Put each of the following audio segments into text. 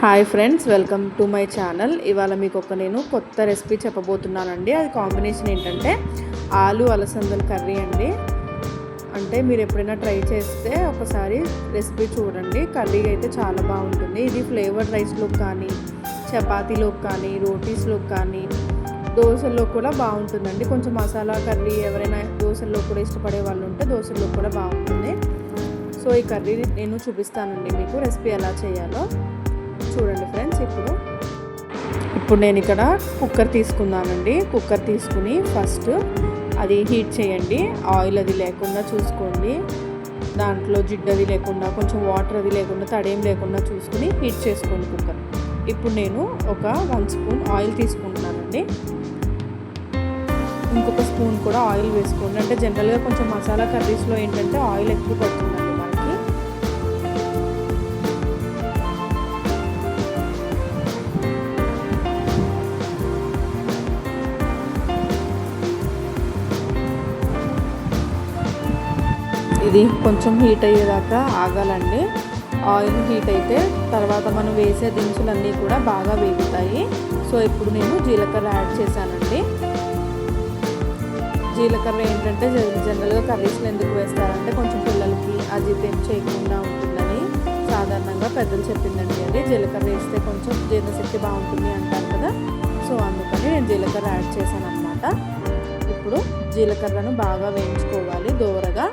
Hi friends welcome to my channel. ఇవాళ మీకు ఒక నేను కొత్త రెసిపీ చెప్పబోతున్నానండి. అది కాంబినేషన్ ఏంటంటే ఆలు అలసందల కర్రీ అండి. అంటే మీరు ఎప్పుడైనా ట్రై చేస్తే ఒకసారి రెసిపీ చూడండి. కర్రీ అయితే చాలా బాగుంటుంది. ఇది ఫ్లేవర్డ్ రైస్లోకి కానీ చపాతీలోకి కానీ రోటీస్లోకి కానీ దోశల్లో కూడా బాగుంటుందండి. కొంచెం మసాలా కర్రీ ఎవరైనా దోశల్లో కూడా ఇష్టపడే వాళ్ళు ఉంటే దోశల్లో కూడా బాగుంటుంది. సో ఈ కర్రీ నేను చూపిస్తానండి మీకు రెసిపీ ఎలా చేయాలో. చూడండి ఫ్రెండ్స్ ఇప్పుడు. ఇప్పుడు నేను ఇక్కడ కుక్కర్ తీసుకున్నానండి కుక్కర్ తీసుకుని ఫస్ట్ అది హీట్ చేయండి. ఆయిల్ అది లేకుండా చూసుకోండి. దాంట్లో జిడ్డది అది లేకుండా కొంచెం వాటర్ అది లేకుండా తడేం లేకుండా చూసుకుని హీట్ చేసుకోండి కుక్కర్. ఇప్పుడు నేను ఒక వన్ స్పూన్ ఆయిల్ తీసుకుంటున్నానండి. ఇంకొక స్పూన్ కూడా ఆయిల్ వేసుకోండి. అంటే జనరల్గా కొంచెం మసాలా కర్రీస్లో ఏంటంటే ఆయిల్ ఎక్కువ పడుతుంది. ఇది కొంచెం హీట్ అయ్యేదాకా ఆగాలండి. ఆయిల్ హీట్ అయితే తర్వాత మనం వేసే దినుసులన్నీ కూడా బాగా వేగుతాయి. సో ఇప్పుడు నేను జీలకర్ర యాడ్ చేశానండి. జీలకర్ర ఏంటంటే జనరల్గా కర్రీస్లో ఎందుకు వేస్తారంటే కొంచెం పిల్లలకి అజీర్తం చేయకుండా ఉంటుందని సాధారణంగా పెద్దలు చెప్పిందండి. అది జీలకర్ర వేస్తే కొంచెం జీర్ణశక్తి బాగుంటుంది అంటారు కదా. సో అందుకని నేను జీలకర్ర యాడ్ చేశాను అనమాట ఇప్పుడు జీలకర్రను బాగా వేయించుకోవాలి దూరగా.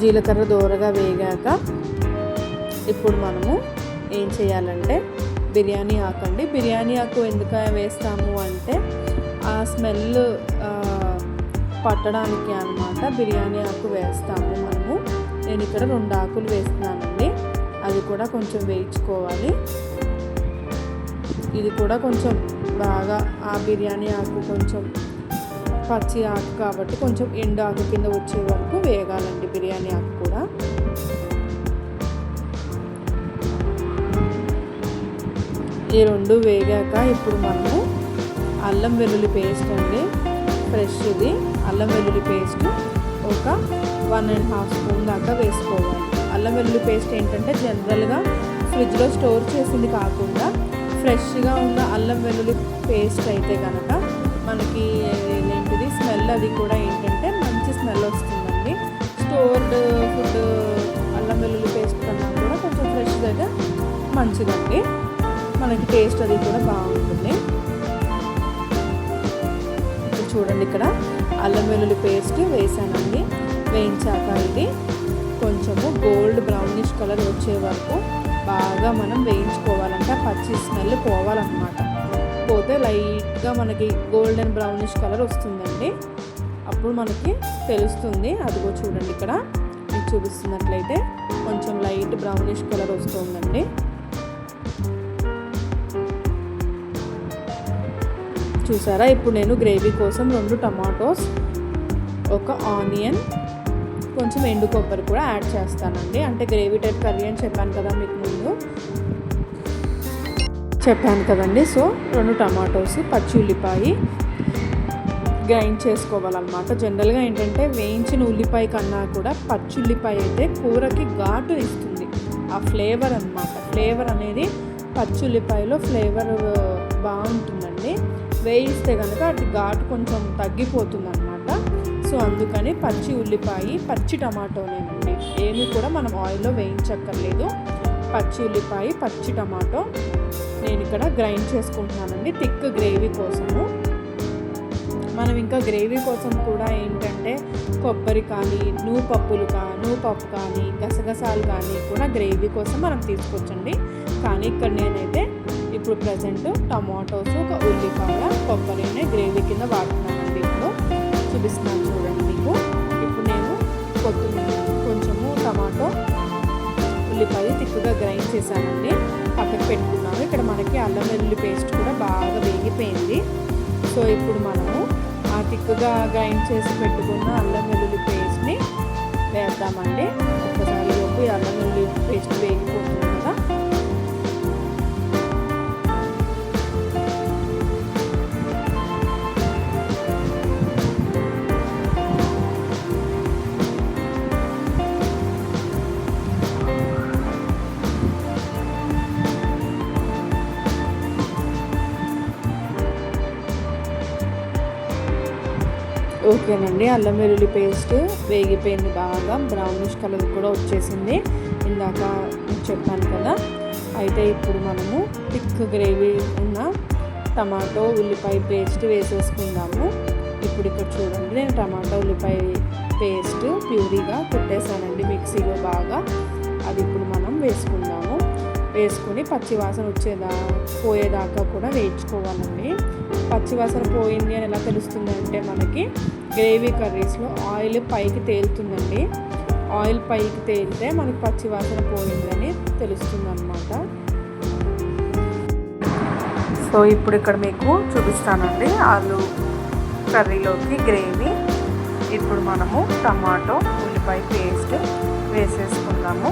జీలకర్ర దోరగా వేగాక ఇప్పుడు మనము ఏం చేయాలంటే బిర్యానీ ఆకు అండి. బిర్యానీ ఆకు ఎందుకు వేస్తాము అంటే ఆ స్మెల్ పట్టడానికి అనమాట బిర్యానీ ఆకు వేస్తాము మనము. నేను ఇక్కడ రెండు ఆకులు వేస్తున్నానండి. అది కూడా కొంచెం వేయించుకోవాలి. ఇది కూడా కొంచెం బాగా ఆ బిర్యానీ ఆకు కొంచెం పచ్చి ఆకు కాబట్టి కొంచెం ఎండు ఆకు కింద వచ్చే వరకు వేగాలండి బిర్యానీ ఆకు కూడా. ఈ రెండు వేగాక ఇప్పుడు మనము అల్లం వెల్లుల్లి పేస్ట్ అండి ఫ్రెష్ ఇది. అల్లం వెల్లుల్లి పేస్ట్ ఒక వన్ అండ్ హాఫ్ స్పూన్ దాకా వేసుకోవాలి. అల్లం వెల్లుల్లి పేస్ట్ ఏంటంటే జనరల్గా ఫ్రిడ్జ్లో స్టోర్ చేసింది కాకుండా ఫ్రెష్గా ఉన్న అల్లం వెల్లుల్లి పేస్ట్ అయితే కనుక మనకి అది కూడా ఏంటంటే మంచి స్మెల్ వస్తుందండి. స్టోర్డ్ ఫుడ్ అల్లం వెల్లుల్లి పేస్ట్ కన్నా కూడా కొంచెం ఫ్రెష్గా మంచిదండి. మనకి టేస్ట్ అది కూడా బాగుంటుంది. చూడండి ఇక్కడ అల్లం వెల్లుల్లి పేస్ట్ వేసానండి. వేయించాక ఇది కొంచెము గోల్డ్ బ్రౌనిష్ కలర్ వచ్చే వరకు బాగా మనం వేయించుకోవాలంటే పచ్చి స్మెల్ పోవాలన్నమాట. పోతే లైట్గా మనకి గోల్డెన్ బ్రౌనిష్ కలర్ వస్తుందండి. అప్పుడు మనకి తెలుస్తుంది. అదిగో చూడండి ఇక్కడ. మీకు చూపిస్తున్నట్లయితే కొంచెం లైట్ బ్రౌనిష్ కలర్ వస్తుందండి. చూసారా? ఇప్పుడు నేను గ్రేవీ కోసం రెండు టమాటోస్ ఒక ఆనియన్ కొంచెం ఎండు కొబ్బరి కూడా యాడ్ చేస్తానండి. అంటే గ్రేవీ టైప్ కర్రీ అని చెప్పాను కదా మీకు ముందు. చెప్పాను కదండి. సో రెండు టమాటోస్ పచ్చి ఉల్లిపాయ గ్రైండ్ చేసుకోవాలన్నమాట జనరల్గా ఏంటంటే వేయించిన ఉల్లిపాయ కన్నా కూడా పచ్చి ఉల్లిపాయ అయితే కూరకి ఘాటు ఇస్తుంది. ఆ ఫ్లేవర్ అనమాట ఫ్లేవర్ అనేది పచ్చి ఉల్లిపాయలో ఫ్లేవర్ బాగుంటుందండి. వేయిస్తే కనుక అది ఘాటు కొంచెం తగ్గిపోతుంది అనమాట సో అందుకని పచ్చి ఉల్లిపాయ పచ్చి టమాటోనేనండి ఏమి కూడా మనం ఆయిల్లో వేయించక్కర్లేదు. పచ్చి ఉల్లిపాయ పచ్చి టమాటో నేను ఇక్కడ గ్రైండ్ చేసుకుంటున్నానండి. థిక్ గ్రేవీ కోసము. మనం ఇంకా గ్రేవీ కోసం కూడా ఏంటంటే కొబ్బరి కానీ నువ్వు పప్పులు కా నువ్వు పప్పు కానీ గసగసాలు కానీ కూడా గ్రేవీ కోసం మనం తీసుకోవచ్చండి కానీ ఇక్కడ నేనైతే ఇప్పుడు ప్రజెంట్ టమాటోస్ ఒక ఉల్లిపాయ కొబ్బరిని గ్రేవీ కింద వాడుతున్నానండి ఇప్పుడు. చూపిస్తున్నాను చూడండి మీకు. ఇప్పుడు నేను కొత్తిమీర కొంచెము టమాటో ఉల్లిపాయ తిక్కుగా గ్రైండ్ చేశానండి. పక్కకు పెట్టుకున్నాను. ఇక్కడ మనకి అల్లం వెల్లుల్లి పేస్ట్ కూడా బాగా వేగిపోయింది. సో ఇప్పుడు మనము ఆ తిక్కుగా గ్రైండ్ చేసి పెట్టుకున్న అల్లం వెల్లుల్లి పేస్ట్ని వేద్దామండి. ఒక్కసారి లోపు అల్లం వెల్లుల్లి పేస్ట్ వేగిపోతుంది కదా ఓకేనండి అల్లం వెల్లుల్లి పేస్ట్ వేగిపోయింది బాగా. బ్రౌనిష్ కలర్ కూడా వచ్చేసింది. ఇందాక చెప్పాను కదా. అయితే ఇప్పుడు మనము థిక్ గ్రేవీ ఉన్న టమాటో ఉల్లిపాయ పేస్ట్ వేసేసుకుందాము. ఇప్పుడు ఇక్కడ చూడండి నేను టమాటో ఉల్లిపాయ పేస్ట్ ప్యూరీగా కుట్టేశానండి మిక్సీలో బాగా. అది ఇప్పుడు మనం వేసుకుందాము. వేసుకుని పచ్చివాసన వచ్చేదా పోయేదాకా కూడా వేయించుకోవాలండి. పచ్చివాసన పోయింది అని ఎలా తెలుస్తుంది అంటే మనకి గ్రేవీ కర్రీస్లో ఆయిల్ పైకి తేలుతుందండి. ఆయిల్ పైకి తేలితే మనకి పచ్చివాసన పోయిందని తెలుస్తుంది అనమాట సో ఇప్పుడు ఇక్కడ మీకు చూపిస్తానండి ఆలు కర్రీలోకి గ్రేవీ. ఇప్పుడు మనము టమాటో ఉల్లిపాయ పేస్ట్ వేసేసుకుందాము.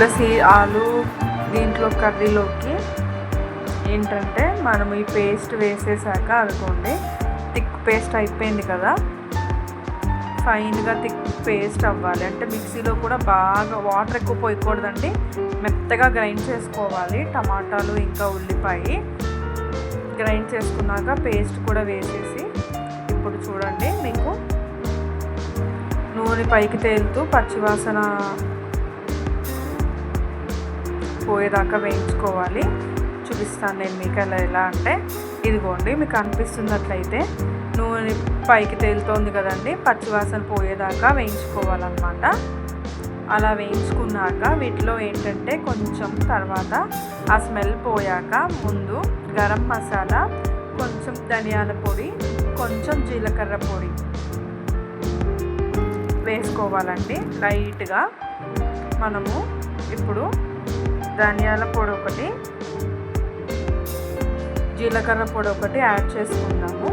ప్లస్ ఈ ఆలు దీంట్లో కర్రీలోకి ఏంటంటే మనం ఈ పేస్ట్ వేసేసాక అనుకోండి థిక్ పేస్ట్ అయిపోయింది కదా. ఫైన్గా థిక్ పేస్ట్ అవ్వాలి. అంటే మిక్సీలో కూడా బాగా వాటర్ ఎక్కువ పోయకూడదండి. మెత్తగా గ్రైండ్ చేసుకోవాలి. టమాటాలు ఇంకా ఉల్లిపాయ గ్రైండ్ చేసుకున్నాక పేస్ట్ కూడా వేసేసి ఇప్పుడు చూడండి మీకు నూనె పైకి తేలుతూ పచ్చివాసన పోయేదాకా వేయించుకోవాలి. చూపిస్తాను నేను మీకు అలా ఎలా అంటే. ఇదిగోండి మీకు అనిపిస్తున్నట్లయితే నూనె పైకి తేలుతోంది కదండి. పచ్చివాసన పోయేదాకా వేయించుకోవాలన్నమాట. అలా వేయించుకున్నాక వీటిలో ఏంటంటే కొంచెం తర్వాత ఆ స్మెల్ పోయాక ముందు గరం మసాలా కొంచెం ధనియాల పొడి కొంచెం జీలకర్ర పొడి వేసుకోవాలండి. లైట్గా మనము ఇప్పుడు ధనియాల పొడి ఒకటి జీలకర్ర పొడి ఒకటి యాడ్ చేసుకుందాము.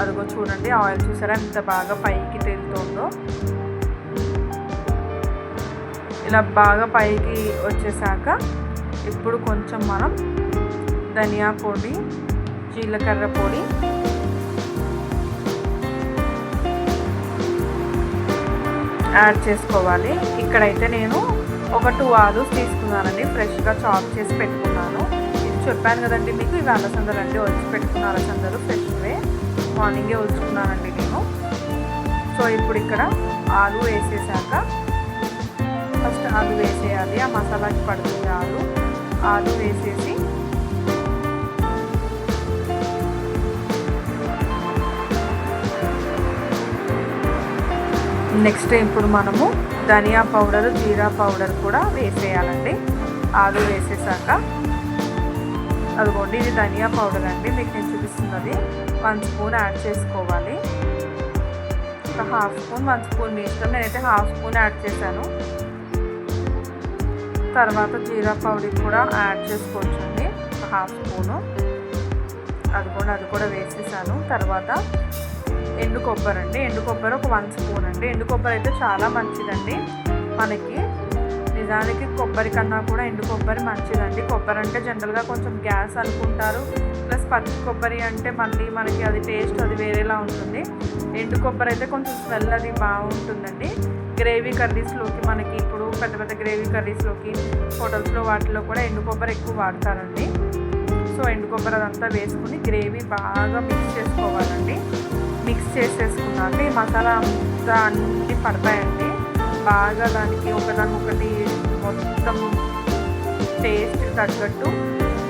అదిగో చూడండి ఆయిల్ చూసారా ఎంత బాగా పైకి తేలుతుందో. ఇలా బాగా పైకి వచ్చేసాక ఇప్పుడు కొంచెం మనం ధనియా పొడి జీలకర్ర పొడి యాడ్ చేసుకోవాలి. ఇక్కడైతే నేను ఒక టూ ఆలూస్ తీసుకున్నానండి. ఫ్రెష్గా చాప్ చేసి పెట్టుకున్నాను. ఇది చెప్పాను కదండి మీకు ఇవి అలసందలు అండి వచ్చి పెట్టుకున్న అలసందలు ఫ్రెష్వే మార్నింగే ఉంచుకున్నానండి నేను. సో ఇప్పుడు ఇక్కడ ఆలు వేసేసాక ఫస్ట్ ఆలు వేసేయాలి. ఆ మసాలాకి పడుతుంది ఆలు. ఆలు వేసేసి నెక్స్ట్ ఇప్పుడు మనము ధనియా పౌడర్ జీరా పౌడర్ కూడా వేసేయాలండి. ఆలు వేసేసాక. అదిగోండి ఇది ధనియా పౌడర్ అండి. మీకు నేను చూపిస్తున్నది. వన్ స్పూన్ యాడ్ చేసుకోవాలి. ఒక హాఫ్ స్పూన్ వన్ స్పూన్ మీ ఇష్టం. నేనైతే హాఫ్ స్పూన్ యాడ్ చేశాను. తర్వాత జీరా పౌడర్ కూడా యాడ్ చేసుకోవచ్చండి. ఒక హాఫ్ స్పూను. అది కూడా అది కూడా వేసేసాను. తర్వాత ఎండు కొబ్బరి అండి. ఎండు కొబ్బరి ఒక వన్ స్పూన్ అండి. ఎండు కొబ్బరి అయితే చాలా మంచిదండి. మనకి నిజానికి కొబ్బరి కన్నా కూడా ఎండు కొబ్బరి మంచిదండి. కొబ్బరి అంటే జనరల్గా కొంచెం గ్యాస్ అనుకుంటారు. ప్లస్ పచ్చి కొబ్బరి అంటే మళ్ళీ మనకి అది టేస్ట్ అది వేరేలా ఉంటుంది. ఎండు కొబ్బరి అయితే కొంచెం స్మెల్ అది బాగుంటుందండి. గ్రేవీ కర్రీస్లోకి మనకి ఇప్పుడు పెద్ద పెద్ద గ్రేవీ కర్రీస్లోకి హోటల్స్లో వాటిలో కూడా ఎండు కొబ్బరి ఎక్కువ వాడతారండి. సో ఎండు కొబ్బరి అదంతా వేసుకుని గ్రేవీ బాగా మిక్స్ చేసుకోవాలండి. మిక్స్ చేసేసుకున్నాక ఈ మసాలా అంతా అన్నీ పడతాయండి. బాగా దానికి ఒకదానికొకటి మొత్తం టేస్ట్ తగ్గట్టు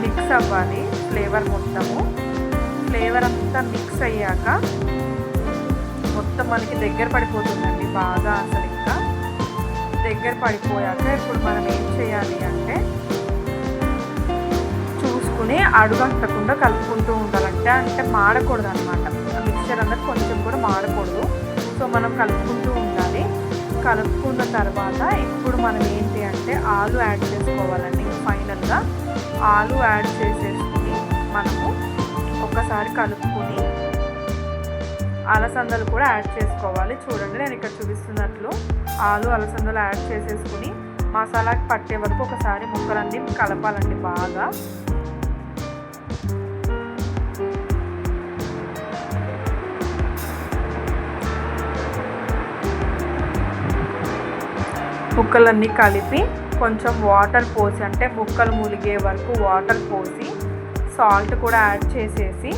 మిక్స్ అవ్వాలి ఫ్లేవర్ మొత్తము. ఫ్లేవర్ అంతా మిక్స్ అయ్యాక మొత్తం మనకి దగ్గర పడిపోతుందండి బాగా అసలు ఇంకా. దగ్గర పడిపోయాక ఇప్పుడు మనం ఏం చేయాలి అంటే చూసుకుని అడుగంటకుండా కలుపుకుంటూ ఉండాలంటే అంటే మాడకూడదు అనమాట మిక్చర్ అన్నది కొంచెం కూడా మాడకూడదు సో మనం కలుపుకుంటూ ఉండాలి. కలుపుకున్న తర్వాత ఇప్పుడు మనం ఏంటి అంటే ఆలు యాడ్ చేసుకోవాలండి. ఫైనల్గా ఆలు యాడ్ చేసేసుకుని మనము ఒక్కసారి కలుపుకొని అలసందలు కూడా యాడ్ చేసుకోవాలి. చూడండి నేను ఇక్కడ చూపిస్తున్నట్లు ఆలు అలసందలు యాడ్ చేసేసుకుని మసాలాకి పట్టే వరకు ఒకసారి ముక్కలన్నీ కలపాలండి బాగా. ముక్కలన్నీ కలిపి కొంచెం వాటర్ పోసి అంటే ముక్కలు ములిగే వరకు వాటర్ పోసి సాల్ట్ కూడా యాడ్ చేసేసి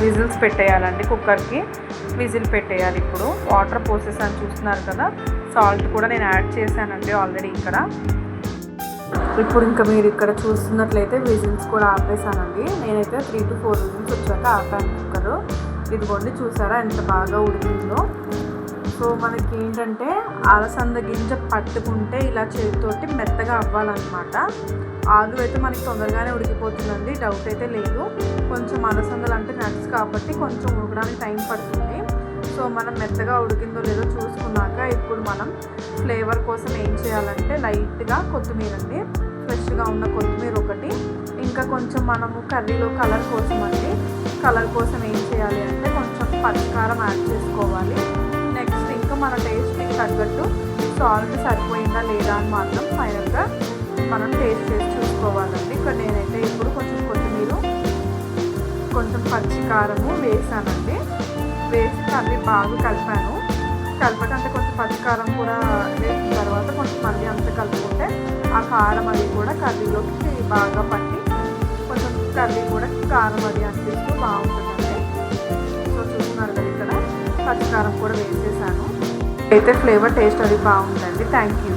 విజిల్స్ పెట్టేయాలండి కుక్కర్కి. విజిల్ పెట్టేయాలి ఇప్పుడు. వాటర్ పోసేసాను చూస్తున్నారు కదా. సాల్ట్ కూడా నేను యాడ్ చేశానండి ఆల్రెడీ ఇక్కడ. ఇప్పుడు ఇంకా మీరు ఇక్కడ చూస్తున్నట్లయితే విజిల్స్ కూడా ఆపేసానండి నేనైతే త్రీ టు ఫోర్ విజిల్స్ వచ్చాక ఆపాను కుక్కర్. ఇదిగోండి చూసారా ఎంత బాగా ఉడికిందో. సో మనకి ఏంటంటే అలసంద గింజ పట్టుకుంటే ఇలా చేతితోటి మెత్తగా అవ్వాలన్నమాట. ఆలు అయితే మనకి తొందరగానే ఉడికిపోతుందండి డౌట్ అయితే లేదు. కొంచెం అలసందలు అంటే నట్స్ కాబట్టి కొంచెం ఉడకడానికి టైం పడుతుంది. సో మనం మెత్తగా ఉడికిందో లేదో చూసుకున్నాక ఇప్పుడు మనం ఫ్లేవర్ కోసం ఏం చేయాలంటే లైట్గా కొత్తిమీర అండి ఫ్రెష్గా ఉన్న కొత్తిమీర ఒకటి. ఇంకా కొంచెం మనము కర్రీలో కలర్ కోసం అండి. కలర్ కోసం ఏం చేయాలి అంటే కొంచెం పచ్చికారం యాడ్ చేసుకోవాలి. నెక్స్ట్ ఇంకా మన టేస్ట్కి తగ్గట్టు సాల్ట్ సరిపోయిందా లేదా అని మాత్రం ఫైనల్గా మనం టేస్ట్ చేసి చూసుకోవాలండి. ఇక్కడ నేనైతే ఇప్పుడు కొంచెం కొత్తిమీర కొంచెం పచ్చికారము వేసానండి. వేసి కర్రీ బాగా కలిపాను. కలపకంటే కొంచెం పచ్చి కారం కూడా వేసిన తర్వాత కొంచెం మళ్ళీ అంత కలుపుకుంటే ఆ కారం అది కూడా కర్రీలోకి బాగా పట్టి కొంచెం కర్రీ కూడా కారం అది అనిపిస్తూ బాగుంటుందండి. సో చూస్తున్నారు కదా ఇక్కడ పచ్చికారం కూడా వేసేసాను. అయితే ఫ్లేవర్ టేస్ట్ అది బాగుందండి. Thank you.